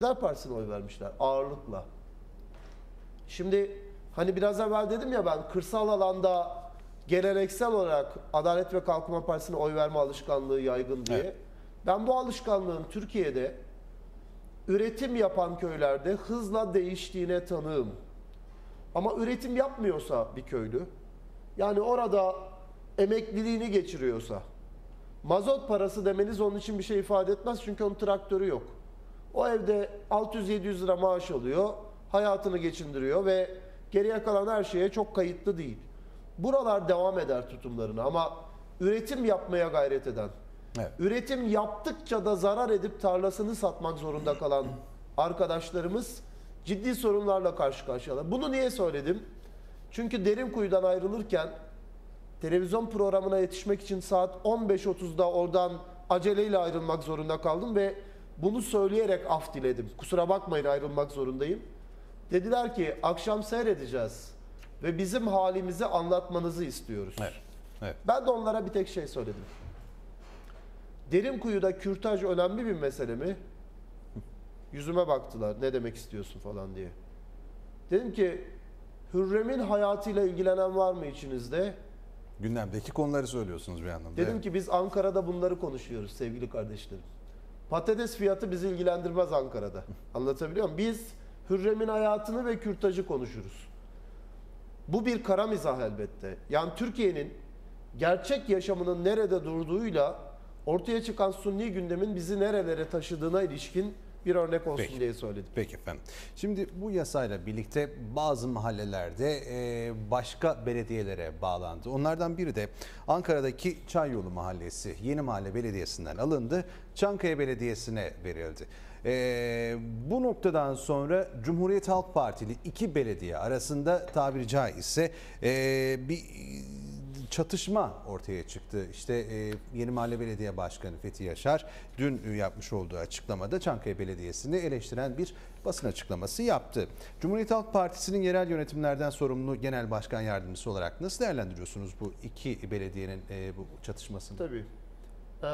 İktidar Partisi'ne oy vermişler ağırlıkla. Şimdi hani biraz evvel dedim ya ben kırsal alanda geleneksel olarak Adalet ve Kalkınma Partisi'ne oy verme alışkanlığı yaygın diye. Evet. Ben bu alışkanlığın Türkiye'de üretim yapan köylerde hızla değiştiğine tanığım. Ama üretim yapmıyorsa bir köylü, yani orada emekliliğini geçiriyorsa, mazot parası demeniz onun için bir şey ifade etmez çünkü onun traktörü yok. O evde 600-700 lira maaş alıyor, hayatını geçindiriyor ve geriye kalan her şeye çok kayıtlı değil. Buralar devam eder tutumlarına ama üretim yapmaya gayret eden, Evet. üretim yaptıkça da zarar edip tarlasını satmak zorunda kalan arkadaşlarımız ciddi sorunlarla karşı karşıyalar. Bunu niye söyledim? Çünkü derin kuyudan ayrılırken televizyon programına yetişmek için saat 15.30'da oradan aceleyle ayrılmak zorunda kaldım ve bunu söyleyerek af diledim. Kusura bakmayın ayrılmak zorundayım. Dediler ki akşam seyredeceğiz ve bizim halimizi anlatmanızı istiyoruz. Evet. Evet. Ben de onlara bir tek şey söyledim. Derin kuyuda kürtaj önemli bir mesele mi? Yüzüme baktılar ne demek istiyorsun falan diye. Dedim ki Hürrem'in hayatıyla ilgilenen var mı içinizde? Gündemdeki konuları söylüyorsunuz bir anlamda. Dedim evet. ki biz Ankara'da bunları konuşuyoruz sevgili kardeşlerim. Patates fiyatı bizi ilgilendirmez Ankara'da. Anlatabiliyor muyum? Biz Hürrem'in hayatını ve kürtajı konuşuruz. Bu bir kara mizah elbette. Yani Türkiye'nin gerçek yaşamının nerede durduğuyla ortaya çıkan sunni gündemin bizi nerelere taşıdığına ilişkin bir örnek olsun Peki. diye söyledim. Peki efendim. Şimdi bu yasayla birlikte bazı mahallelerde e, başka belediyelere bağlandı. Onlardan biri de Ankara'daki Çayyolu Mahallesi Yeni Mahalle Belediyesi'nden alındı. Çankaya Belediyesi'ne verildi. E, bu noktadan sonra Cumhuriyet Halk Partili iki belediye arasında tabiri caizse e, bir çatışma ortaya çıktı. İşte e, Yeni Mahalle Belediye Başkanı Fethi Yaşar dün yapmış olduğu açıklamada Çankaya Belediyesi'ni eleştiren bir basın açıklaması yaptı. Cumhuriyet Halk Partisi'nin yerel yönetimlerden sorumlu genel başkan yardımcısı olarak nasıl değerlendiriyorsunuz bu iki belediyenin e, bu çatışmasını? Tabii. Ee,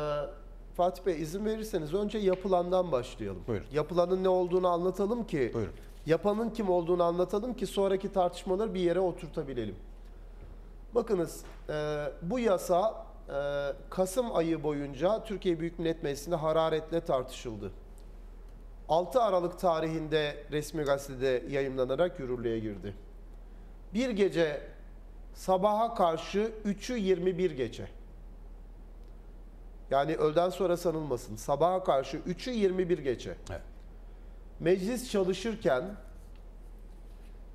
Fatih Bey izin verirseniz önce yapılandan başlayalım. Buyurun. Yapılanın ne olduğunu anlatalım ki Buyurun. yapanın kim olduğunu anlatalım ki sonraki tartışmaları bir yere oturtabilelim. Bakınız e, bu yasa e, Kasım ayı boyunca Türkiye Büyük Millet Meclisi'nde hararetle tartışıldı. 6 Aralık tarihinde resmi gazetede yayımlanarak yürürlüğe girdi. Bir gece sabaha karşı 3'ü 21 gece. Yani öğleden sonra sanılmasın. Sabaha karşı 3'ü 21 gece. Evet. Meclis çalışırken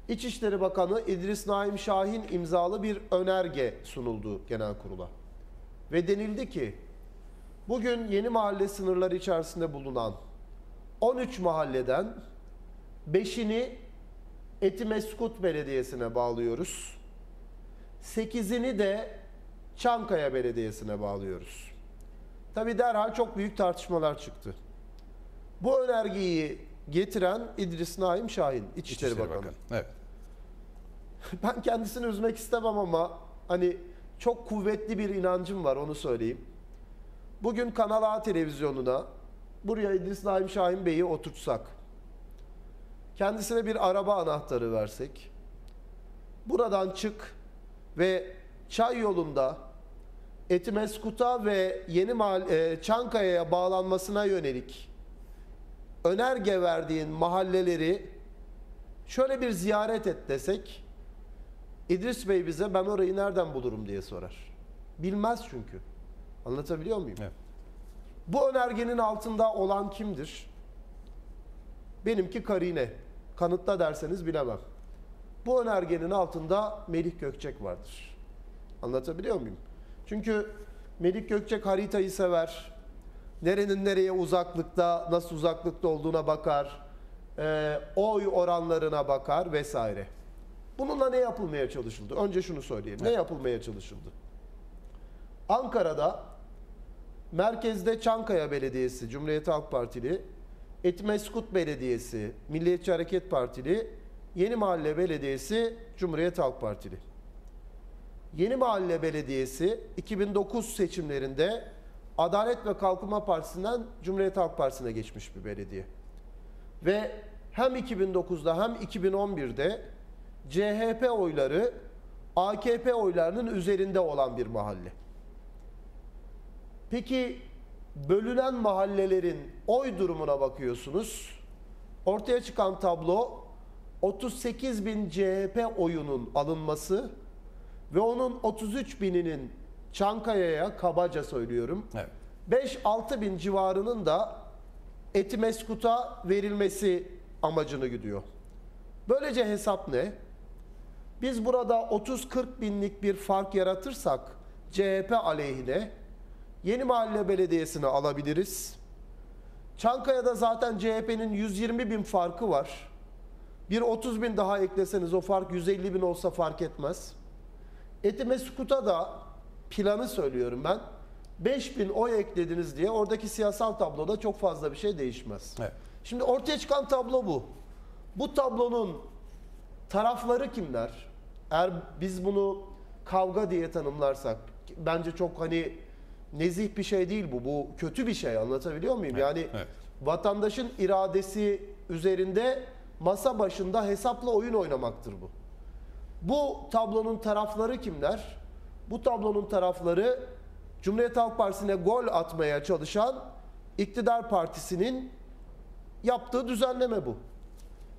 İçişleri Bakanı İdris Naim Şahin imzalı bir önerge sunuldu genel kurula. Ve denildi ki bugün yeni mahalle sınırları içerisinde bulunan 13 mahalleden 5'ini Etimeskut Belediyesi'ne bağlıyoruz. 8'ini de Çankaya Belediyesi'ne bağlıyoruz. Tabi derhal çok büyük tartışmalar çıktı. Bu önergeyi getiren İdris Naim Şahin, İçişleri, İçişleri Bakanı. Bakanı. Evet. Ben kendisini üzmek istemem ama hani çok kuvvetli bir inancım var onu söyleyeyim. Bugün Kanal A televizyonuna buraya İdris Naim Şahin Bey'i oturtsak, kendisine bir araba anahtarı versek, buradan çık ve çay yolunda Etimeskut'a ve Yeni Mahalle, Çankaya'ya bağlanmasına yönelik önerge verdiğin mahalleleri şöyle bir ziyaret et desek İdris Bey bize ben orayı nereden bulurum diye sorar. Bilmez çünkü. Anlatabiliyor muyum? Evet. Bu önergenin altında olan kimdir? Benimki Karine. Kanıtla derseniz bilemem. Bu önergenin altında Melih Gökçek vardır. Anlatabiliyor muyum? Çünkü Melih Gökçek haritayı sever. Nerenin nereye uzaklıkta, nasıl uzaklıkta olduğuna bakar. Ee, oy oranlarına bakar vesaire. Bununla ne yapılmaya çalışıldı? Önce şunu söyleyeyim. Ne yapılmaya çalışıldı? Ankara'da merkezde Çankaya Belediyesi, Cumhuriyet Halk Partili, Etmeskut Belediyesi, Milliyetçi Hareket Partili, Yeni Mahalle Belediyesi, Cumhuriyet Halk Partili. Yeni Mahalle Belediyesi 2009 seçimlerinde Adalet ve Kalkınma Partisi'nden Cumhuriyet Halk Partisi'ne geçmiş bir belediye. Ve hem 2009'da hem 2011'de CHP oyları AKP oylarının üzerinde olan bir mahalle. Peki bölünen mahallelerin oy durumuna bakıyorsunuz. Ortaya çıkan tablo 38 bin CHP oyunun alınması ve onun 33 bininin Çankaya'ya kabaca söylüyorum Evet. 5-6 bin civarının da Etimeskut'a verilmesi amacını güdüyor. Böylece hesap ne? Biz burada 30-40 binlik bir fark yaratırsak CHP aleyhine Yeni Mahalle Belediyesi'ni alabiliriz. Çankaya'da zaten CHP'nin 120 bin farkı var. Bir 30 bin daha ekleseniz o fark 150 bin olsa fark etmez. Etimeskut'a da planı söylüyorum ben. 5000 oy eklediniz diye oradaki siyasal tabloda çok fazla bir şey değişmez. Evet. Şimdi ortaya çıkan tablo bu. Bu tablonun tarafları kimler? Eğer biz bunu kavga diye tanımlarsak bence çok hani nezih bir şey değil bu. Bu kötü bir şey anlatabiliyor muyum? Evet, yani evet. vatandaşın iradesi üzerinde masa başında hesapla oyun oynamaktır bu. Bu tablonun tarafları kimler? Bu tablonun tarafları Cumhuriyet Halk Partisi'ne gol atmaya çalışan iktidar partisinin yaptığı düzenleme bu.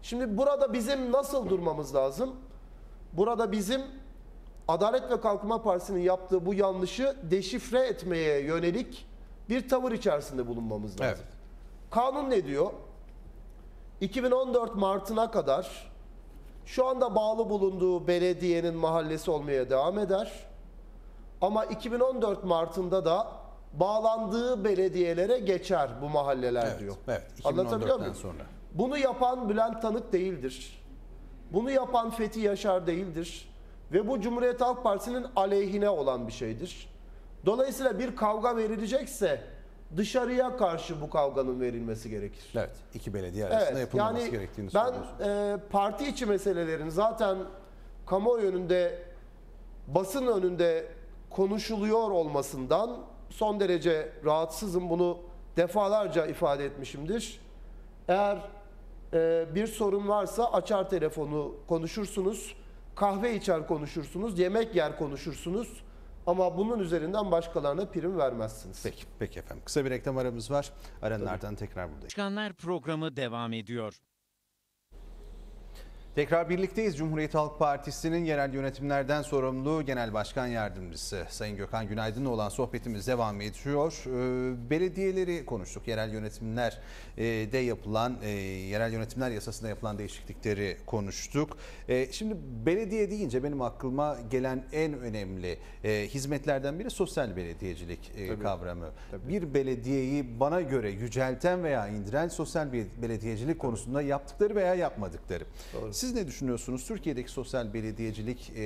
Şimdi burada bizim nasıl durmamız lazım? Burada bizim Adalet ve Kalkınma Partisi'nin yaptığı bu yanlışı deşifre etmeye yönelik bir tavır içerisinde bulunmamız lazım. Evet. Kanun ne diyor? 2014 Mart'ına kadar şu anda bağlı bulunduğu belediyenin mahallesi olmaya devam eder. Ama 2014 Mart'ında da bağlandığı belediyelere geçer bu mahalleler Evet, diyor. evet. Anlatabiliyor 2014'ten muyum? sonra. Bunu yapan Bülent Tanık değildir. Bunu yapan Fethi Yaşar değildir. Ve bu Cumhuriyet Halk Partisi'nin aleyhine olan bir şeydir. Dolayısıyla bir kavga verilecekse dışarıya karşı bu kavganın verilmesi gerekir. Evet. iki belediye arasında Evet, yapılmaması yani gerektiğini ben e, parti içi meselelerin zaten kamuoyu önünde, basın önünde konuşuluyor olmasından son derece rahatsızım. Bunu defalarca ifade etmişimdir. Eğer e, bir sorun varsa açar telefonu konuşursunuz, kahve içer konuşursunuz, yemek yer konuşursunuz. Ama bunun üzerinden başkalarına prim vermezsiniz. Peki, peki efendim. Kısa bir reklam aramız var. Aranın ardından tekrar buradayız. Başkanlar programı devam ediyor. Tekrar birlikteyiz. Cumhuriyet Halk Partisi'nin yerel yönetimlerden sorumlu Genel Başkan Yardımcısı Sayın Gökhan Günaydın'la olan sohbetimiz devam ediyor. Ee, Belediyeleri konuştuk. Yerel yönetimler e, de yapılan, e, yerel yönetimler yasasında yapılan değişiklikleri konuştuk. E, Şimdi belediye deyince benim aklıma gelen en önemli hizmetlerden biri sosyal belediyecilik e, kavramı. Bir belediyeyi bana göre yücelten veya indiren sosyal belediyecilik konusunda yaptıkları veya yapmadıkları. Siz ne düşünüyorsunuz? Türkiye'deki sosyal belediyecilik e,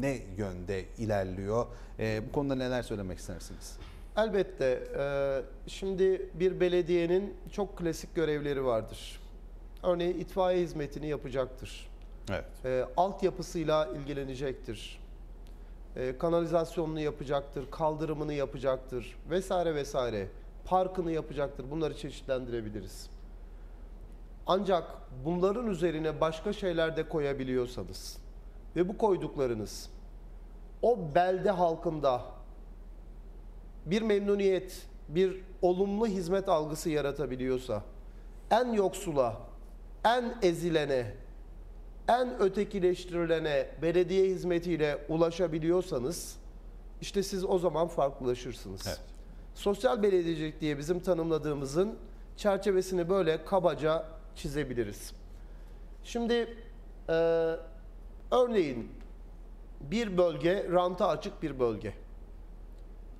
ne yönde ilerliyor? E, bu konuda neler söylemek istersiniz? Elbette. e, Şimdi bir belediyenin çok klasik görevleri vardır. Örneğin itfaiye hizmetini yapacaktır. Evet. E, altyapısıyla ilgilenecektir. E, kanalizasyonunu yapacaktır, kaldırımını yapacaktır vesaire vesaire. Parkını yapacaktır. Bunları çeşitlendirebiliriz. Ancak bunların üzerine başka şeyler de koyabiliyorsanız ve bu koyduklarınız o belde halkında bir memnuniyet, bir olumlu hizmet algısı yaratabiliyorsa, en yoksula, en ezilene, en ötekileştirilene belediye hizmetiyle ulaşabiliyorsanız, işte siz o zaman farklılaşırsınız. Evet. Sosyal belediyecilik diye bizim tanımladığımızın çerçevesini böyle kabaca çizebiliriz. Şimdi e, örneğin bir bölge ranta açık bir bölge.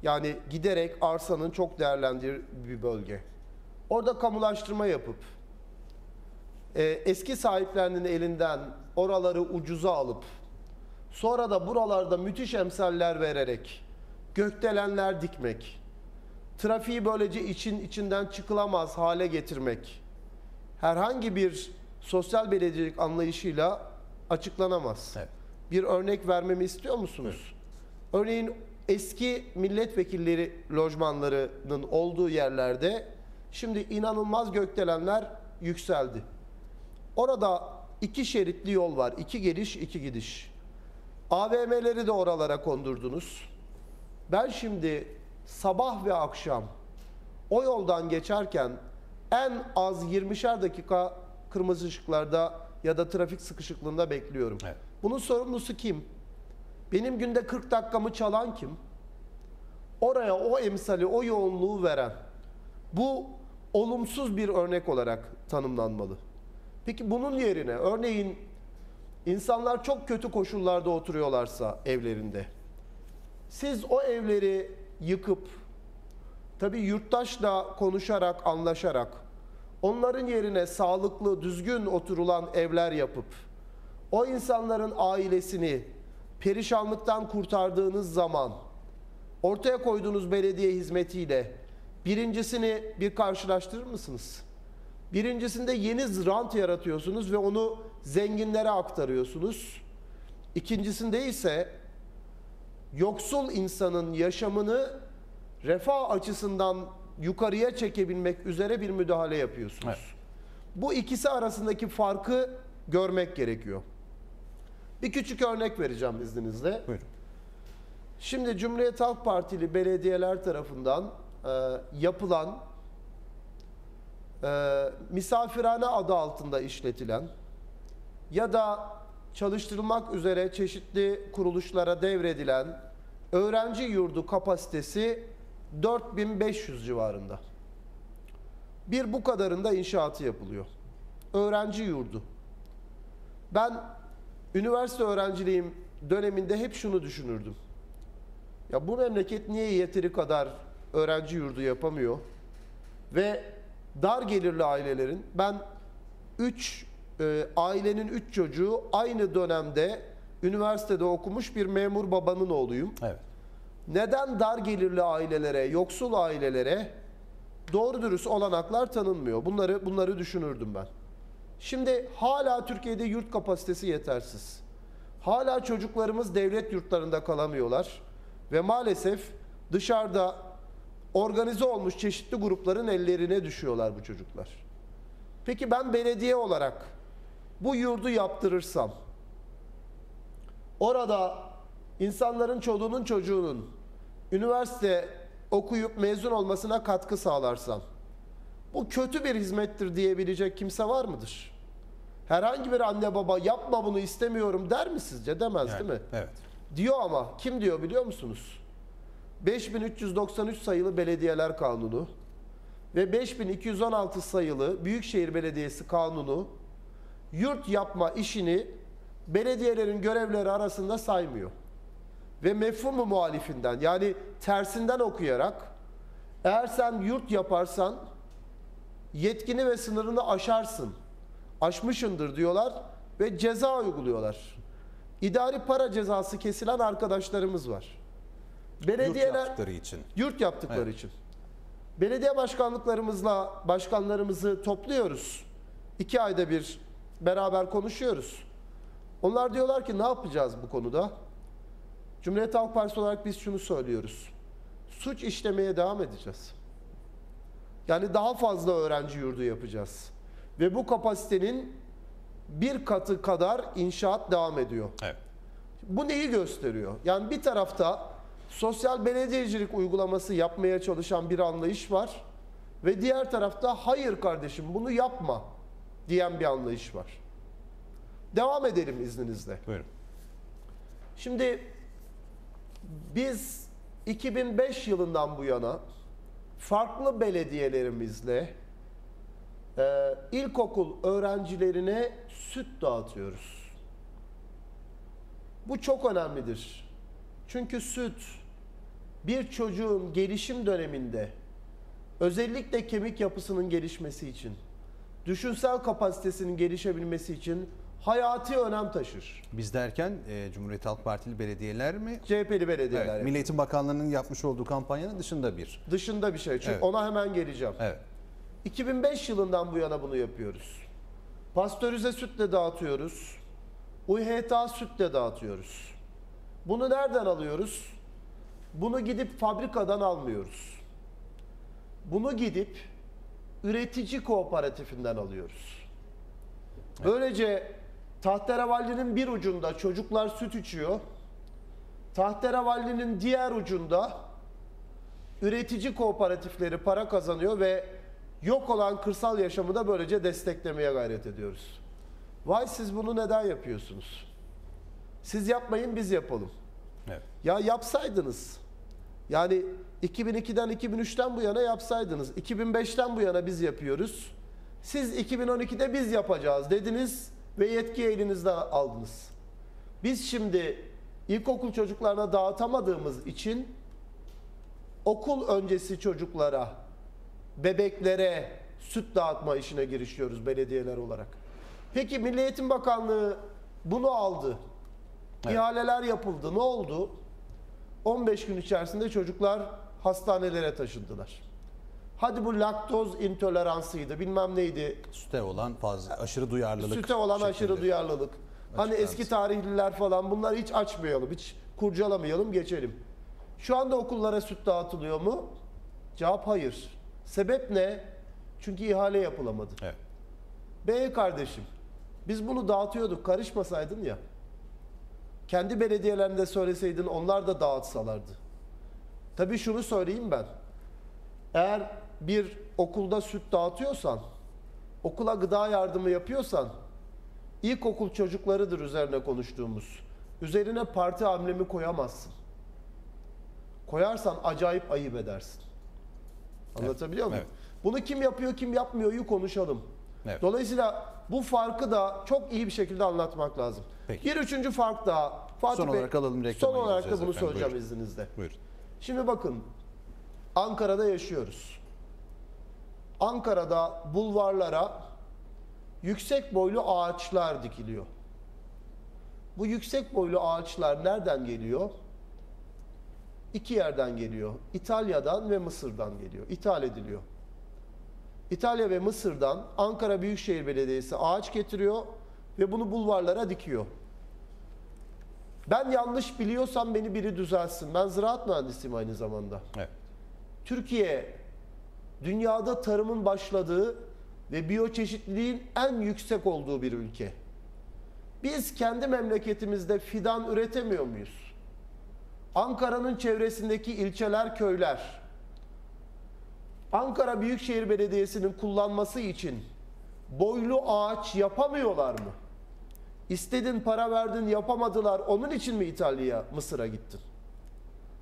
Yani giderek arsanın çok değerlendiği bir bölge. Orada kamulaştırma yapıp e, eski sahiplerinin elinden oraları ucuza alıp sonra da buralarda müthiş emsaller vererek gökdelenler dikmek, trafiği böylece için içinden çıkılamaz hale getirmek herhangi bir sosyal belediyecilik anlayışıyla açıklanamaz. Evet. Bir örnek vermemi istiyor musunuz? Örneğin eski milletvekilleri lojmanlarının olduğu yerlerde şimdi inanılmaz gökdelenler yükseldi. Orada iki şeritli yol var. iki geliş, iki gidiş. AVM'leri de oralara kondurdunuz. Ben şimdi sabah ve akşam o yoldan geçerken en az 20'şer dakika kırmızı ışıklarda ya da trafik sıkışıklığında bekliyorum. Evet. Bunun sorumlusu kim? Benim günde 40 dakikamı çalan kim? Oraya o emsali, o yoğunluğu veren. Bu olumsuz bir örnek olarak tanımlanmalı. Peki bunun yerine örneğin insanlar çok kötü koşullarda oturuyorlarsa evlerinde. Siz o evleri yıkıp tabii yurttaşla konuşarak, anlaşarak onların yerine sağlıklı, düzgün oturulan evler yapıp o insanların ailesini perişanlıktan kurtardığınız zaman ortaya koyduğunuz belediye hizmetiyle birincisini bir karşılaştırır mısınız? Birincisinde yeni rant yaratıyorsunuz ve onu zenginlere aktarıyorsunuz. İkincisinde ise yoksul insanın yaşamını refah açısından yukarıya çekebilmek üzere bir müdahale yapıyorsunuz. Evet. Bu ikisi arasındaki farkı görmek gerekiyor. Bir küçük örnek vereceğim izninizle. Buyurun. Şimdi Cumhuriyet Halk Partili belediyeler tarafından e, yapılan e, misafirhane adı altında işletilen ya da çalıştırılmak üzere çeşitli kuruluşlara devredilen öğrenci yurdu kapasitesi 4500 civarında. Bir bu kadarında inşaatı yapılıyor. Öğrenci yurdu. Ben üniversite öğrenciliğim döneminde hep şunu düşünürdüm. Ya bu memleket niye yeteri kadar öğrenci yurdu yapamıyor? Ve dar gelirli ailelerin ben 3 ailenin 3 çocuğu aynı dönemde üniversitede okumuş bir memur babanın oğluyum. Evet. Neden dar gelirli ailelere, yoksul ailelere doğru dürüst olanaklar tanınmıyor? Bunları bunları düşünürdüm ben. Şimdi hala Türkiye'de yurt kapasitesi yetersiz. Hala çocuklarımız devlet yurtlarında kalamıyorlar ve maalesef dışarıda organize olmuş çeşitli grupların ellerine düşüyorlar bu çocuklar. Peki ben belediye olarak bu yurdu yaptırırsam orada insanların çoluğunun çocuğunun üniversite okuyup mezun olmasına katkı sağlarsam bu kötü bir hizmettir diyebilecek kimse var mıdır? Herhangi bir anne baba yapma bunu istemiyorum der mi sizce? Demez Yani, değil mi? Evet. Diyor ama kim diyor biliyor musunuz? 5393 sayılı Belediyeler Kanunu ve 5216 sayılı Büyükşehir Belediyesi Kanunu yurt yapma işini belediyelerin görevleri arasında saymıyor. Ve mefhumu muhalifinden yani tersinden okuyarak eğer sen yurt yaparsan yetkini ve sınırını aşarsın. Aşmışındır diyorlar ve ceza uyguluyorlar. İdari para cezası kesilen arkadaşlarımız var. Yurt Belediyeler yaptıkları için. Yurt yaptıkları Evet. için. Belediye başkanlıklarımızla başkanlarımızı topluyoruz. İki ayda bir beraber konuşuyoruz. Onlar diyorlar ki ne yapacağız bu konuda? Cumhuriyet Halk Partisi olarak biz şunu söylüyoruz. Suç işlemeye devam edeceğiz. Yani daha fazla öğrenci yurdu yapacağız. Ve bu kapasitenin bir katı kadar inşaat devam ediyor. Evet. Bu neyi gösteriyor? Yani bir tarafta sosyal belediyecilik uygulaması yapmaya çalışan bir anlayış var ve diğer tarafta hayır kardeşim bunu yapma diyen bir anlayış var. Devam edelim izninizle. Buyurun. Şimdi biz 2005 yılından bu yana farklı belediyelerimizle e, ilkokul öğrencilerine süt dağıtıyoruz. Bu çok önemlidir. Çünkü süt bir çocuğun gelişim döneminde özellikle kemik yapısının gelişmesi için, düşünsel kapasitesinin gelişebilmesi için hayati önem taşır. Biz derken e, Cumhuriyet Halk Partili belediyeler mi? CHP'li belediyeler. Evet. Milli Eğitim Bakanlığı'nın yapmış olduğu kampanyanın dışında bir. dışında bir şey. Çünkü Evet. ona hemen geleceğim. Evet. 2005 yılından bu yana bunu yapıyoruz. Pastörize sütle dağıtıyoruz. UHTA sütle dağıtıyoruz. Bunu nereden alıyoruz? Bunu gidip fabrikadan almıyoruz. Bunu gidip üretici kooperatifinden alıyoruz. Böylece tahterevalinin bir ucunda çocuklar süt içiyor. Tahterevalinin diğer ucunda üretici kooperatifleri para kazanıyor ve yok olan kırsal yaşamı da böylece desteklemeye gayret ediyoruz. Vay siz bunu neden yapıyorsunuz? Siz yapmayın biz yapalım. Evet. Ya yapsaydınız. Yani 2002'den 2003'ten bu yana yapsaydınız. 2005'ten bu yana biz yapıyoruz. Siz 2012'de biz yapacağız dediniz ve yetki elinizde aldınız. Biz şimdi ilkokul çocuklarına dağıtamadığımız için okul öncesi çocuklara, bebeklere süt dağıtma işine girişiyoruz belediyeler olarak. Peki Milli Eğitim Bakanlığı bunu aldı. Evet. İhaleler yapıldı. Ne oldu? 15 gün içerisinde çocuklar hastanelere taşındılar. Hadi bu laktoz intoleransıydı, bilmem neydi. Süte olan fazla aşırı duyarlılık. Süte olan şeklinde. aşırı duyarlılık. Hani eski tarihliler falan bunları hiç açmayalım, hiç kurcalamayalım, geçelim. Şu anda okullara süt dağıtılıyor mu? Cevap hayır. Sebep ne? Çünkü ihale yapılamadı. Evet. Bey kardeşim, biz bunu dağıtıyorduk, karışmasaydın ya. Kendi belediyelerinde söyleseydin onlar da dağıtsalardı. Tabii şunu söyleyeyim ben. Eğer bir okulda süt dağıtıyorsan, okula gıda yardımı yapıyorsan, ilkokul çocuklarıdır üzerine konuştuğumuz. Üzerine parti amblemi koyamazsın. Koyarsan acayip ayıp edersin. Anlatabiliyor muyum? evet. Bunu kim yapıyor, kim yapmıyoryu konuşalım. Evet. Dolayısıyla bu farkı da çok iyi bir şekilde anlatmak lazım. Peki. Bir üçüncü fark daha. Fatih Son Bey, olarak alalım, reklama Son olarak da bunu efendim, söyleyeceğim buyurun. izninizle. Buyurun. Şimdi bakın Ankara'da yaşıyoruz. Ankara'da bulvarlara yüksek boylu ağaçlar dikiliyor. Bu yüksek boylu ağaçlar nereden geliyor? İki yerden geliyor. İtalya'dan ve Mısır'dan geliyor. İthal ediliyor. İtalya ve Mısır'dan Ankara Büyükşehir Belediyesi ağaç getiriyor ve bunu bulvarlara dikiyor. Ben yanlış biliyorsam beni biri düzelsin. Ben ziraat mühendisiyim aynı zamanda. Evet. Türkiye dünyada tarımın başladığı ve biyoçeşitliliğin en yüksek olduğu bir ülke. Biz kendi memleketimizde fidan üretemiyor muyuz? Ankara'nın çevresindeki ilçeler, köyler Ankara Büyükşehir Belediyesi'nin kullanması için boylu ağaç yapamıyorlar mı? İstedin para verdin yapamadılar. Onun için mi İtalya'ya, Mısır'a gittin?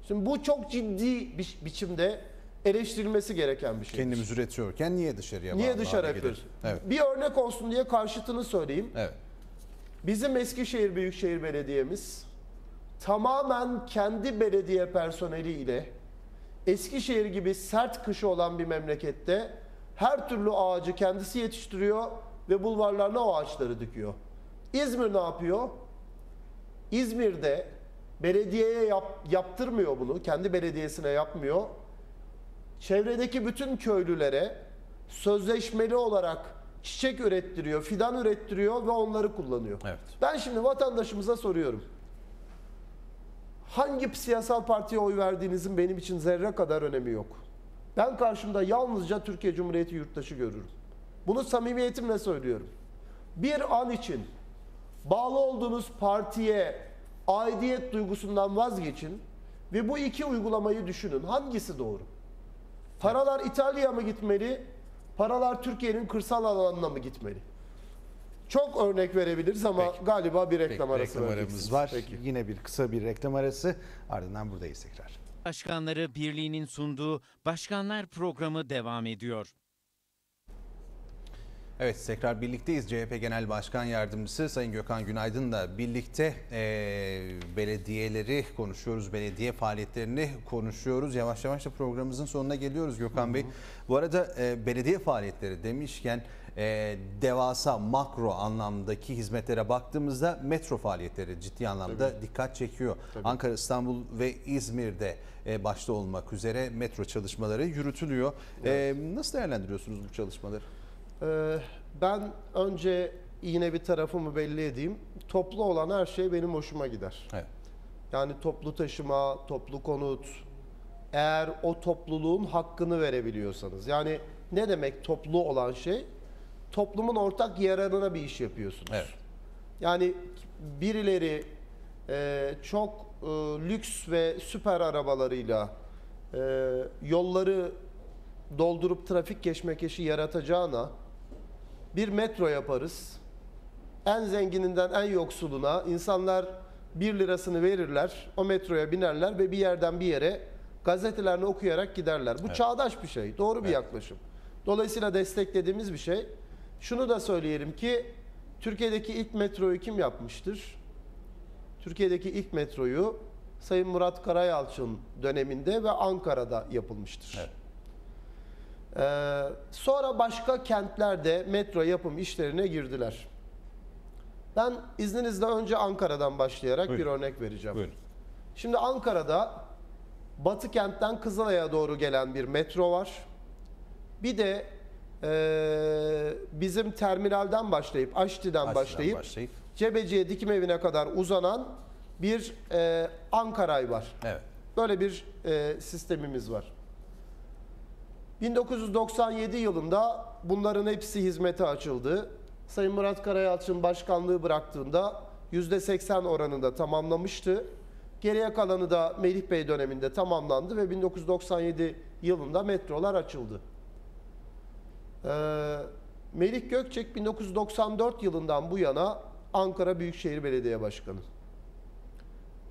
Şimdi bu çok ciddi bir biçimde eleştirilmesi gereken bir şey. Kendimiz üretiyorken niye dışarıya Niye bağımlı dışarı hale yapıyoruz? gidelim? Evet. Bir örnek olsun diye karşıtını söyleyeyim. Evet. Bizim Eskişehir Büyükşehir Belediye'miz tamamen kendi belediye personeliyle Eskişehir gibi sert kışı olan bir memlekette her türlü ağacı kendisi yetiştiriyor ve bulvarlarına o ağaçları dikiyor. İzmir ne yapıyor? İzmir'de belediyeye yap- yaptırmıyor bunu. Kendi belediyesine yapmıyor. Çevredeki bütün köylülere sözleşmeli olarak çiçek ürettiriyor, fidan ürettiriyor ve onları kullanıyor. Evet. Ben şimdi vatandaşımıza soruyorum. Hangi siyasal partiye oy verdiğinizin benim için zerre kadar önemi yok. Ben karşımda yalnızca Türkiye Cumhuriyeti yurttaşı görürüm. Bunu samimiyetimle söylüyorum. Bir an için bağlı olduğunuz partiye aidiyet duygusundan vazgeçin ve bu iki uygulamayı düşünün. Hangisi doğru? Paralar İtalya'ya mı gitmeli? Paralar Türkiye'nin kırsal alanına mı gitmeli? Çok örnek verebiliriz ama Peki. galiba bir Peki, reklam arası reklam aramız var. Peki. Yine bir kısa bir reklam arası. Ardından buradayız tekrar. Başkanları Birliği'nin sunduğu Başkanlar programı devam ediyor. Evet tekrar birlikteyiz. CHP Genel Başkan Yardımcısı Sayın Gökhan Günaydın'la birlikte eee, belediyeleri konuşuyoruz. Belediye faaliyetlerini konuşuyoruz. Yavaş yavaş da programımızın sonuna geliyoruz Gökhan Bey. Bu arada eee, belediye faaliyetleri demişken eee, devasa makro anlamdaki hizmetlere baktığımızda metro faaliyetleri ciddi anlamda dikkat çekiyor. Ankara, İstanbul ve İzmir'de eee, başta olmak üzere metro çalışmaları yürütülüyor. Eee, nasıl değerlendiriyorsunuz bu çalışmaları? Ee, ben önce yine bir tarafımı belli edeyim. Toplu olan her şey benim hoşuma gider. Evet. Yani toplu taşıma, toplu konut. Eğer o topluluğun hakkını verebiliyorsanız. Yani ne demek toplu olan şey? Toplumun ortak yararına bir iş yapıyorsunuz. Evet. Yani birileri e, çok e, lüks ve süper arabalarıyla e, yolları doldurup trafik keşmekeşi yaratacağına bir metro yaparız. En zengininden en yoksuluna insanlar 1 lirasını verirler, o metroya binerler ve bir yerden bir yere gazetelerini okuyarak giderler. Bu çağdaş bir şey, doğru bir yaklaşım. Dolayısıyla desteklediğimiz bir şey. Şunu da söyleyelim ki Türkiye'deki ilk metroyu kim yapmıştır? Türkiye'deki ilk metroyu Sayın Murat Karayalçın döneminde ve Ankara'da yapılmıştır. Evet. Ee, sonra başka kentlerde metro yapım işlerine girdiler. Ben izninizle önce Ankara'dan başlayarak Buyurun. bir örnek vereceğim. Buyurun. Şimdi Ankara'da Batı kentten Kızılay'a doğru gelen bir metro var. Bir de eee, bizim terminalden başlayıp, Aşti'den başlayıp, başlayıp. Cebeciye dikim evine kadar uzanan bir eee Ankara'y var. Evet. Böyle bir e, sistemimiz var. 1997 yılında bunların hepsi hizmete açıldı. Sayın Murat Karayalçın başkanlığı bıraktığında %80 oranında tamamlamıştı. Geriye kalanı da Melih Bey döneminde tamamlandı ve 1997 yılında metrolar açıldı. Ee, Melih Gökçek 1994 yılından bu yana Ankara Büyükşehir Belediye Başkanı.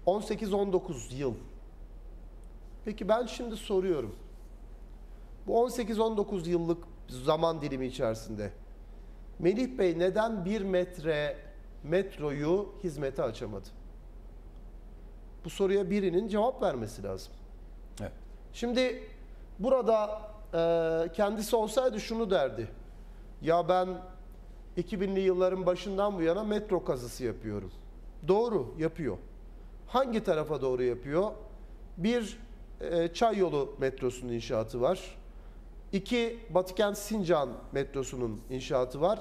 18-19 yıl Peki ben şimdi soruyorum. Bu 18-19 yıllık zaman dilimi içerisinde Melih Bey neden bir metre metroyu hizmete açamadı? Bu soruya birinin cevap vermesi lazım. Evet. Şimdi burada e, kendisi olsaydı şunu derdi. Ya ben 2000'li yılların başından bu yana metro kazısı yapıyorum. Doğru yapıyor. Hangi tarafa doğru yapıyor? Bir e, Çay Yolu metrosunun inşaatı var. İki Batıkent Sincan metrosunun inşaatı var.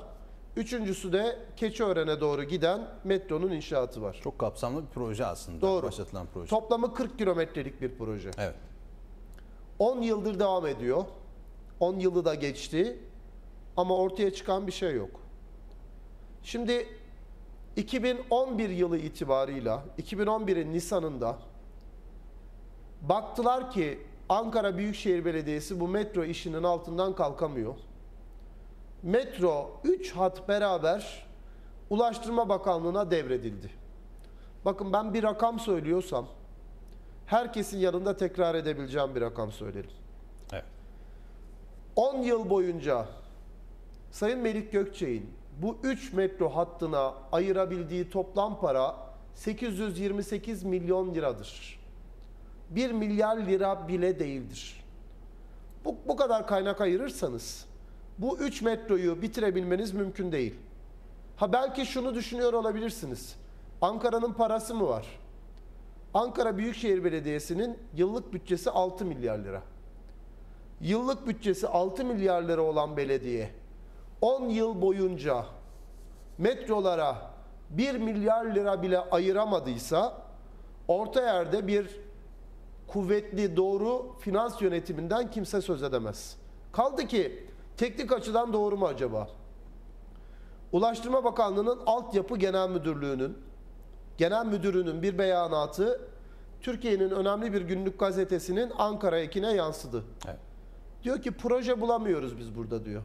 Üçüncüsü de Keçiören'e doğru giden metronun inşaatı var. Çok kapsamlı bir proje aslında. Doğru. Başlatılan proje. Toplamı 40 kilometrelik bir proje. Evet. 10 yıldır devam ediyor. 10 yılı da geçti. Ama ortaya çıkan bir şey yok. Şimdi 2011 yılı itibarıyla 2011'in Nisan'ında baktılar ki Ankara Büyükşehir Belediyesi bu metro işinin altından kalkamıyor. Metro 3 hat beraber Ulaştırma Bakanlığı'na devredildi. Bakın ben bir rakam söylüyorsam herkesin yanında tekrar edebileceğim bir rakam söylerim. Evet. 10 yıl boyunca Sayın Melik Gökçek'in bu 3 metro hattına ayırabildiği toplam para 828 milyon liradır. 1 milyar lira bile değildir. Bu, bu kadar kaynak ayırırsanız bu 3 metroyu bitirebilmeniz mümkün değil. Ha belki şunu düşünüyor olabilirsiniz. Ankara'nın parası mı var? Ankara Büyükşehir Belediyesi'nin yıllık bütçesi 6 milyar lira. Yıllık bütçesi 6 milyar lira olan belediye 10 yıl boyunca metrolara 1 milyar lira bile ayıramadıysa orta yerde bir kuvvetli doğru finans yönetiminden kimse söz edemez. Kaldı ki teknik açıdan doğru mu acaba? Ulaştırma Bakanlığı'nın Altyapı Genel Müdürlüğü'nün genel müdürünün bir beyanatı Türkiye'nin önemli bir günlük gazetesinin Ankara ekine yansıdı. Evet. Diyor ki proje bulamıyoruz biz burada diyor.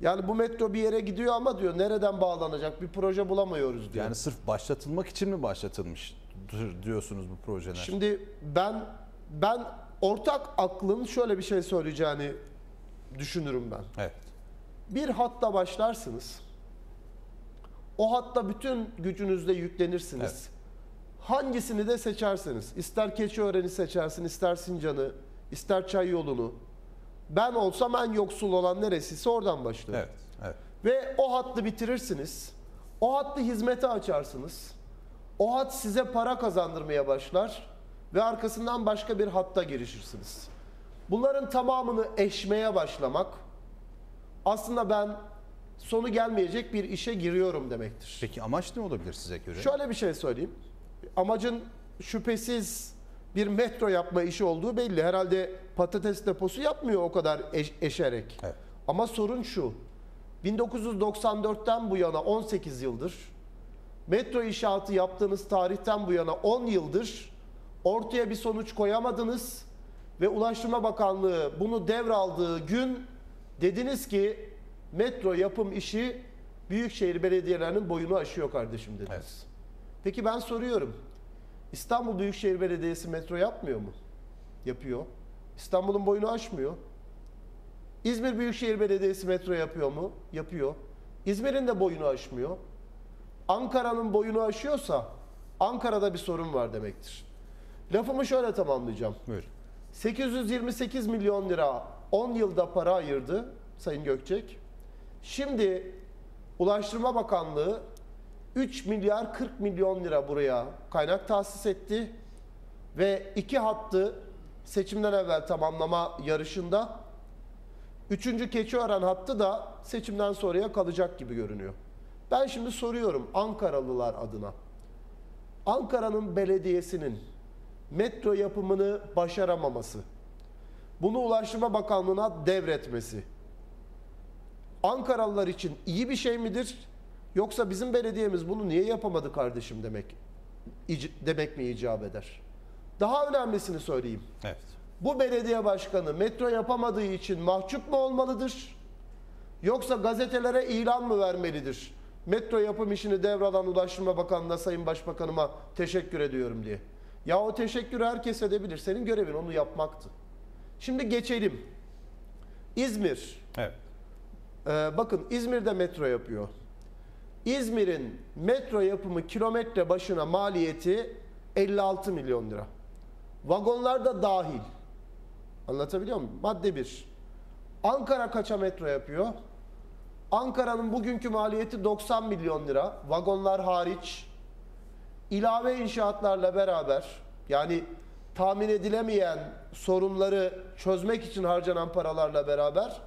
Yani bu metro bir yere gidiyor ama diyor nereden bağlanacak bir proje bulamıyoruz diyor. Yani sırf başlatılmak için mi başlatılmış diyorsunuz bu projeler? Şimdi ben ben ortak aklın şöyle bir şey söyleyeceğini düşünürüm ben. Evet. Bir hatta başlarsınız. O hatta bütün gücünüzle yüklenirsiniz. Evet. Hangisini de seçerseniz, ister Keçiören'i seçersin, ister Sincan'ı, ister Çay yolunu. Ben olsam en yoksul olan neresiyse oradan başlarım. Evet. Evet. Ve o hattı bitirirsiniz. O hattı hizmete açarsınız. O hat size para kazandırmaya başlar ve arkasından başka bir hatta girişirsiniz. Bunların tamamını eşmeye başlamak aslında ben sonu gelmeyecek bir işe giriyorum demektir. Peki amaç ne olabilir size göre? Şöyle bir şey söyleyeyim. Amacın şüphesiz bir metro yapma işi olduğu belli. Herhalde patates deposu yapmıyor o kadar eş- eşerek. Evet. Ama sorun şu. 1994'ten bu yana 18 yıldır metro inşaatı yaptığınız tarihten bu yana 10 yıldır ortaya bir sonuç koyamadınız ve Ulaştırma Bakanlığı bunu devraldığı gün dediniz ki metro yapım işi büyükşehir belediyelerinin boyunu aşıyor kardeşim dediniz. Evet. Peki ben soruyorum. İstanbul Büyükşehir Belediyesi metro yapmıyor mu? Yapıyor. İstanbul'un boyunu aşmıyor. İzmir Büyükşehir Belediyesi metro yapıyor mu? Yapıyor. İzmir'in de boyunu aşmıyor. Ankara'nın boyunu aşıyorsa Ankara'da bir sorun var demektir. Lafımı şöyle tamamlayacağım. Buyurun. 828 milyon lira 10 yılda para ayırdı Sayın Gökçek. Şimdi Ulaştırma Bakanlığı 3 milyar 40 milyon lira buraya kaynak tahsis etti. Ve iki hattı seçimden evvel tamamlama yarışında. Üçüncü Keçiören hattı da seçimden sonraya kalacak gibi görünüyor. Ben şimdi soruyorum Ankaralılar adına. Ankara'nın belediyesinin metro yapımını başaramaması, bunu Ulaştırma Bakanlığı'na devretmesi Ankaralılar için iyi bir şey midir? Yoksa bizim belediyemiz bunu niye yapamadı kardeşim demek demek mi icap eder? Daha önemlisini söyleyeyim. Evet. Bu belediye başkanı metro yapamadığı için mahcup mu olmalıdır? Yoksa gazetelere ilan mı vermelidir? Metro yapım işini devralan Ulaştırma Bakanlığı'na Sayın Başbakanıma teşekkür ediyorum diye. Ya o teşekkürü herkes edebilir. Senin görevin onu yapmaktı. Şimdi geçelim. İzmir. Evet. Ee, bakın İzmir'de metro yapıyor. İzmir'in metro yapımı kilometre başına maliyeti 56 milyon lira. Vagonlar da dahil. Anlatabiliyor muyum? Madde 1. Ankara kaça metro yapıyor? Ankara'nın bugünkü maliyeti 90 milyon lira. Vagonlar hariç. İlave inşaatlarla beraber yani tahmin edilemeyen sorunları çözmek için harcanan paralarla beraber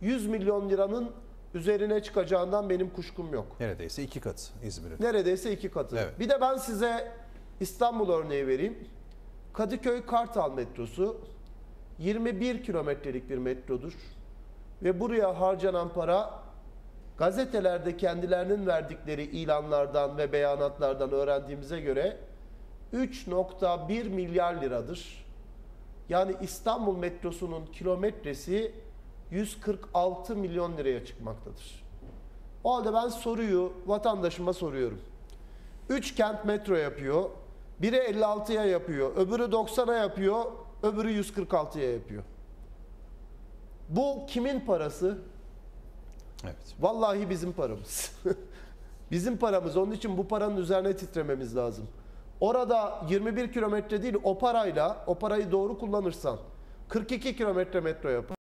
100 milyon liranın üzerine çıkacağından benim kuşkum yok. Neredeyse iki kat İzmir'in. Neredeyse iki katı. Evet. Bir de ben size İstanbul örneği vereyim. Kadıköy Kartal metrosu 21 kilometrelik bir metrodur. Ve buraya harcanan para gazetelerde kendilerinin verdikleri ilanlardan ve beyanatlardan öğrendiğimize göre 3.1 milyar liradır. Yani İstanbul metrosunun kilometresi 146 milyon liraya çıkmaktadır. O halde ben soruyu vatandaşıma soruyorum. 3 kent metro yapıyor. Biri 56'ya yapıyor, öbürü 90'a yapıyor, öbürü 146'ya yapıyor. Bu kimin parası? Evet. Vallahi bizim paramız. bizim paramız. Onun için bu paranın üzerine titrememiz lazım. Orada 21 kilometre değil o parayla, o parayı doğru kullanırsan 42 kilometre metro yapar.